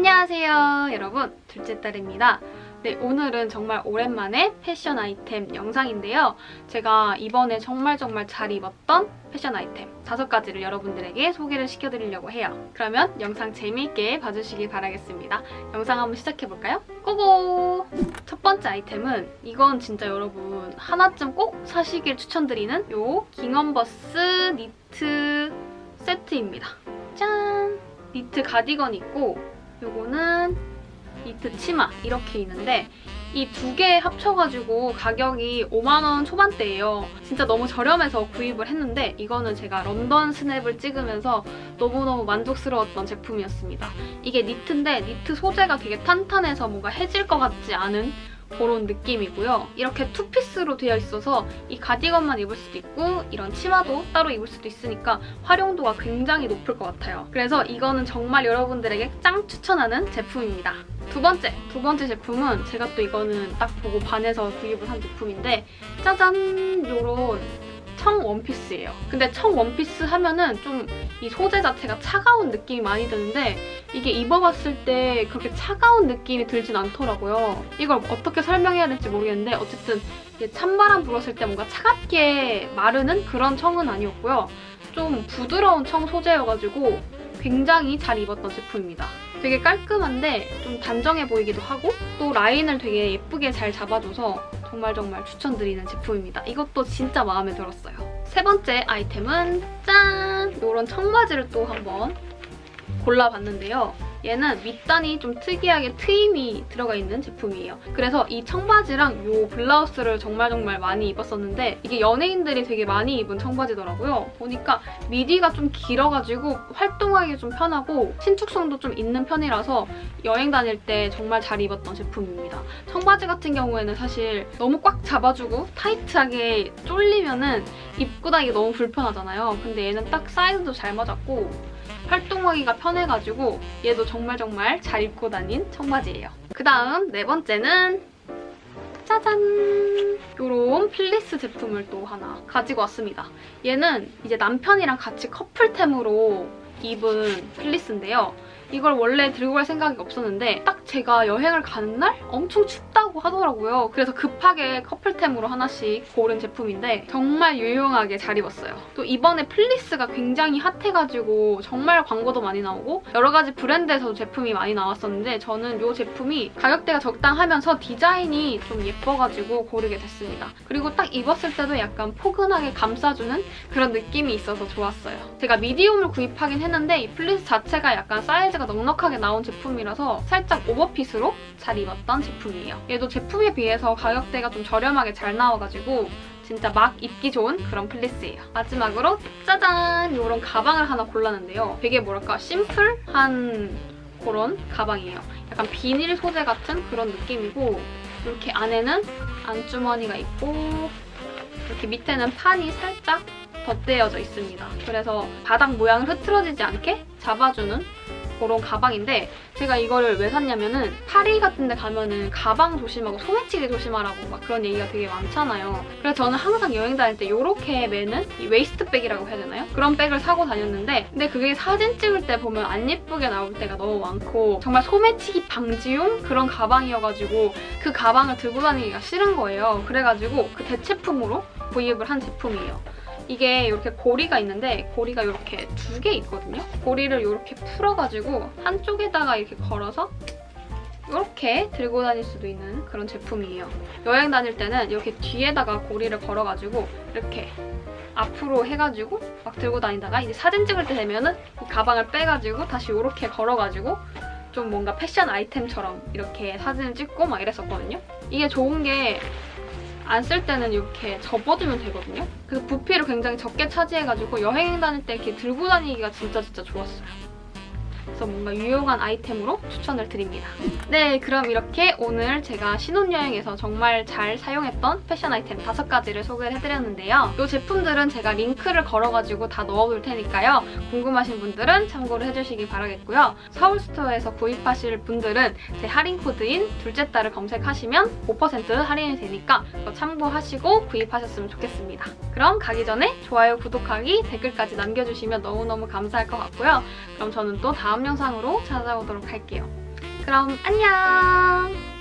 안녕하세요 여러분 둘째 딸입니다 네 오늘은 정말 오랜만에 패션 아이템 영상인데요 제가 이번에 정말 정말 잘 입었던 패션 아이템 다섯 가지를 여러분들에게 소개를 시켜드리려고 해요 그러면 영상 재미있게 봐주시길 바라겠습니다 영상 한번 시작해볼까요? 고고! 첫 번째 아이템은 이건 진짜 여러분 하나쯤 꼭 사시길 추천드리는 요 깅엄버스 니트 세트입니다 짠! 니트 가디건 있고 요거는 니트 치마 이렇게 있는데 이 두 개 합쳐가지고 가격이 5만원 초반대예요. 진짜 너무 저렴해서 구입을 했는데 이거는 제가 런던 스냅을 찍으면서 너무너무 만족스러웠던 제품이었습니다. 이게 니트인데 니트 소재가 되게 탄탄해서 뭔가 해질 것 같지 않은 그런 느낌이고요. 이렇게 투피스로 되어 있어서 이 가디건만 입을 수도 있고 이런 치마도 따로 입을 수도 있으니까 활용도가 굉장히 높을 것 같아요. 그래서 이거는 정말 여러분들에게 짱 추천하는 제품입니다. 두 번째, 두 번째 제품은 제가 또 이거는 딱 보고 반해서 구입을 한 제품인데 짜잔! 요런 청 원피스예요. 근데 청 원피스 하면은 좀 이 소재 자체가 차가운 느낌이 많이 드는데 이게 입어봤을 때 그렇게 차가운 느낌이 들진 않더라고요. 이걸 어떻게 설명해야 될지 모르겠는데 어쨌든 찬바람 불었을 때 뭔가 차갑게 마르는 그런 청은 아니었고요. 좀 부드러운 청 소재여가지고 굉장히 잘 입었던 제품입니다. 되게 깔끔한데 좀 단정해 보이기도 하고 또 라인을 되게 예쁘게 잘 잡아줘서 정말 정말 추천드리는 제품입니다. 이것도 진짜 마음에 들었어요. 세 번째 아이템은 짠! 이런 청바지를 또 한번 골라봤는데요. 얘는 밑단이 좀 특이하게 트임이 들어가 있는 제품이에요. 그래서 이 청바지랑 이 블라우스를 정말 정말 많이 입었었는데 이게 연예인들이 되게 많이 입은 청바지더라고요. 보니까 미디가 좀 길어가지고 활동하기 좀 편하고 신축성도 좀 있는 편이라서 여행 다닐 때 정말 잘 입었던 제품입니다. 청바지 같은 경우에는 사실 너무 꽉 잡아주고 타이트하게 쫄리면은 입고 다니기 너무 불편하잖아요. 근데 얘는 딱 사이즈도 잘 맞았고 활동하기가 편해가지고 얘도 정말 정말 잘 입고 다닌 청바지예요. 그 다음 네 번째는 짜잔! 요런 필리스 제품을 또 하나 가지고 왔습니다. 얘는 이제 남편이랑 같이 커플템으로 입은 필리스인데요. 이걸 원래 들고 갈 생각이 없었는데 딱 제가 여행을 가는 날 엄청 춥다고 하더라고요. 그래서 급하게 커플템으로 하나씩 고른 제품인데 정말 유용하게 잘 입었어요. 또 이번에 플리스가 굉장히 핫해가지고 정말 광고도 많이 나오고 여러 가지 브랜드에서도 제품이 많이 나왔었는데 저는 이 제품이 가격대가 적당하면서 디자인이 좀 예뻐가지고 고르게 됐습니다. 그리고 딱 입었을 때도 약간 포근하게 감싸주는 그런 느낌이 있어서 좋았어요. 제가 미디움을 구입하긴 했는데 이 플리스 자체가 약간 사이즈가 넉넉하게 나온 제품이라서 살짝 오버핏으로 잘 입었던 제품이에요. 얘도 제품에 비해서 가격대가 좀 저렴하게 잘 나와가지고 진짜 막 입기 좋은 그런 플리스예요. 마지막으로 짜잔! 이런 가방을 하나 골랐는데요. 되게 뭐랄까 심플한 그런 가방이에요. 약간 비닐 소재 같은 그런 느낌이고 이렇게 안에는 안주머니가 있고 이렇게 밑에는 판이 살짝 덧대어져 있습니다. 그래서 바닥 모양을 흐트러지지 않게 잡아주는 그런 가방인데 제가 이거를 왜 샀냐면은 파리 같은 데 가면은 가방 조심하고 소매치기 조심하라고 막 그런 얘기가 되게 많잖아요. 그래서 저는 항상 여행 다닐 때 이렇게 매는 이 웨이스트백이라고 해야 되나요? 그런 백을 사고 다녔는데 근데 그게 사진 찍을 때 보면 안 예쁘게 나올 때가 너무 많고 정말 소매치기 방지용 그런 가방이어가지고 그 가방을 들고 다니기가 싫은 거예요. 그래가지고 그 대체품으로 구입을 한 제품이에요. 이게 이렇게 고리가 있는데 고리가 이렇게 두 개 있거든요. 고리를 이렇게 풀어가지고 한쪽에다가 이렇게 걸어서 이렇게 들고 다닐 수도 있는 그런 제품이에요. 여행 다닐 때는 이렇게 뒤에다가 고리를 걸어가지고 이렇게 앞으로 해가지고 막 들고 다니다가 이제 사진 찍을 때 되면은 이 가방을 빼가지고 다시 이렇게 걸어가지고 좀 뭔가 패션 아이템처럼 이렇게 사진을 찍고 막 이랬었거든요. 이게 좋은 게 안 쓸 때는 이렇게 접어두면 되거든요. 그래서 부피를 굉장히 적게 차지해가지고 여행 다닐 때 이렇게 들고 다니기가 진짜 진짜 좋았어요. 그래서 뭔가 유용한 아이템으로 추천을 드립니다. 네, 그럼 이렇게 오늘 제가 신혼여행에서 정말 잘 사용했던 패션 아이템 다섯 가지를 소개를 해드렸는데요. 이 제품들은 제가 링크를 걸어가지고 다 넣어둘 테니까요. 궁금하신 분들은 참고를 해주시기 바라겠고요. 서울스토어에서 구입하실 분들은 제 할인 코드인 둘째 딸을 검색하시면 5% 할인이 되니까 참고하시고 구입하셨으면 좋겠습니다. 그럼 가기 전에 좋아요, 구독하기, 댓글까지 남겨주시면 너무너무 감사할 것 같고요. 그럼 저는 또 다음 영상으로 찾아오도록 할게요. 그럼 안녕!